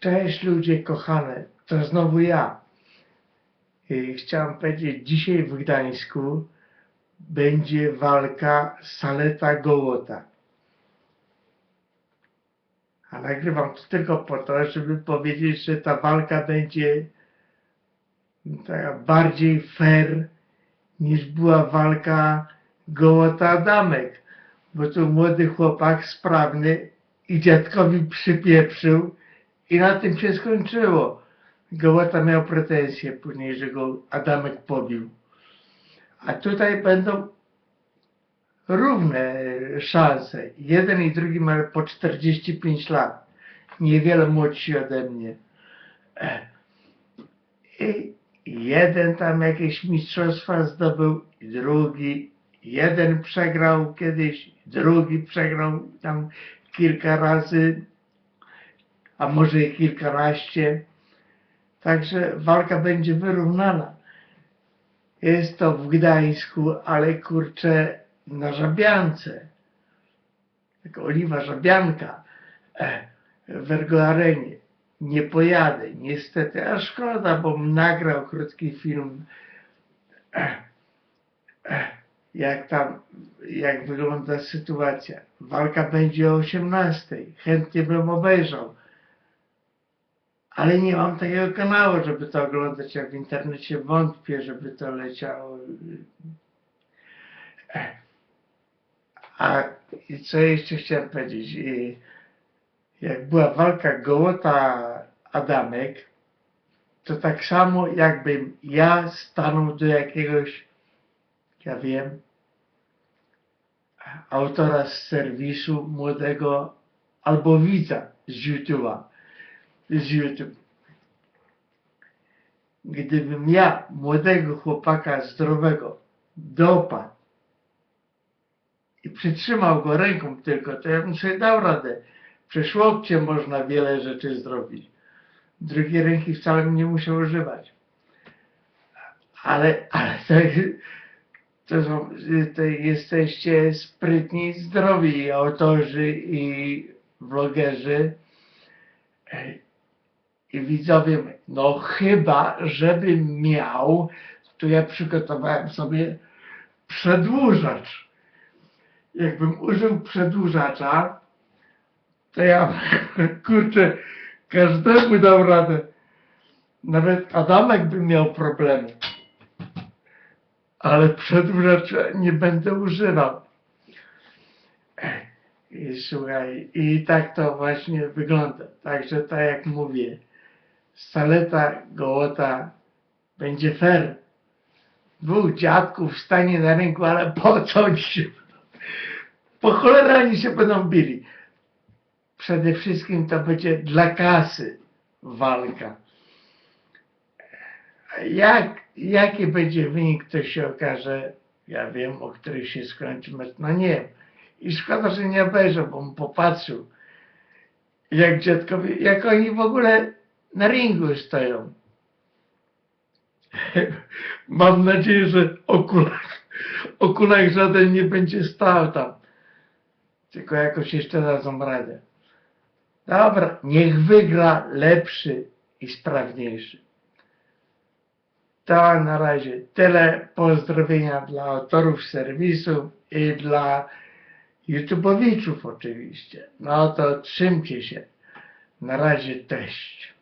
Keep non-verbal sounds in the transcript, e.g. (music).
Cześć ludzie kochane, to znowu ja. I chciałem powiedzieć, dzisiaj w Gdańsku będzie walka Saleta Gołota. A nagrywam to tylko po to, żeby powiedzieć, że ta walka będzie taka bardziej fair niż była walka Gołota-Adamek. Bo tu młody chłopak sprawny i dziadkowi przypieprzył i na tym się skończyło. Gołota miał pretensje później, że go Adamek pobił. A tutaj będą równe szanse. Jeden i drugi mają po 45 lat. Niewiele młodsi ode mnie. I jeden tam jakieś mistrzostwa zdobył, drugi. Jeden przegrał kiedyś, drugi przegrał tam kilka razy, a może i kilkanaście. Także walka będzie wyrównana. Jest to w Gdańsku, ale kurczę na Żabiance. Taka oliwa Żabianka e, w Ergo Arenie. Nie pojadę, niestety, a szkoda, bo nagrał krótki film, e, e, jak tam, jak wygląda sytuacja. Walka będzie o 18. Chętnie bym obejrzał. Ale nie mam takiego kanału, żeby to oglądać, a w internecie wątpię, żeby to leciało. A co jeszcze chciałem powiedzieć? Jak była walka Gołota-Adamek, to tak samo jakbym ja stanął do jakiegoś, ja wiem, autora z serwisu młodego albo widza z YouTube'a, z YouTube. Gdybym ja młodego chłopaka zdrowego dopadł i przytrzymał go ręką tylko, to ja bym sobie dał radę. Przez można wiele rzeczy zrobić. Drugiej ręki wcale bym nie musiał używać. Ale, ale to, to, są, to jesteście sprytni, zdrowi autorzy i vlogerzy i widzowie. No chyba, żebym miał, to ja przygotowałem sobie przedłużacz. Jakbym użył przedłużacza, to ja, (laughs) kurczę, każdemu dał radę. Nawet Adamek by miał problemy. Ale przedłużacza nie będę używał. I słuchaj, i tak to właśnie wygląda. Także tak jak mówię, Saleta Gołota będzie fair. Dwóch dziadków stanie na rynku, ale po co oni się po cholerę oni się będą bili. Przede wszystkim to będzie dla kasy walka. Jak, jaki będzie wynik, to się okaże. Ja wiem, o których się skończy mecz. No nie wiem. I szkoda, że nie obejrzał, bo bym popatrzył, jak dziadkowie, jak oni w ogóle na ringu stoją. (laughs) Mam nadzieję, że o kulach, o kulach żaden nie będzie stał tam. Tylko jakoś jeszcze dadzą radę. Dobra, niech wygra lepszy i sprawniejszy. To na razie tyle. Pozdrowienia dla autorów serwisu i dla YouTubeowiczów oczywiście. No to trzymcie się. Na razie, cześć.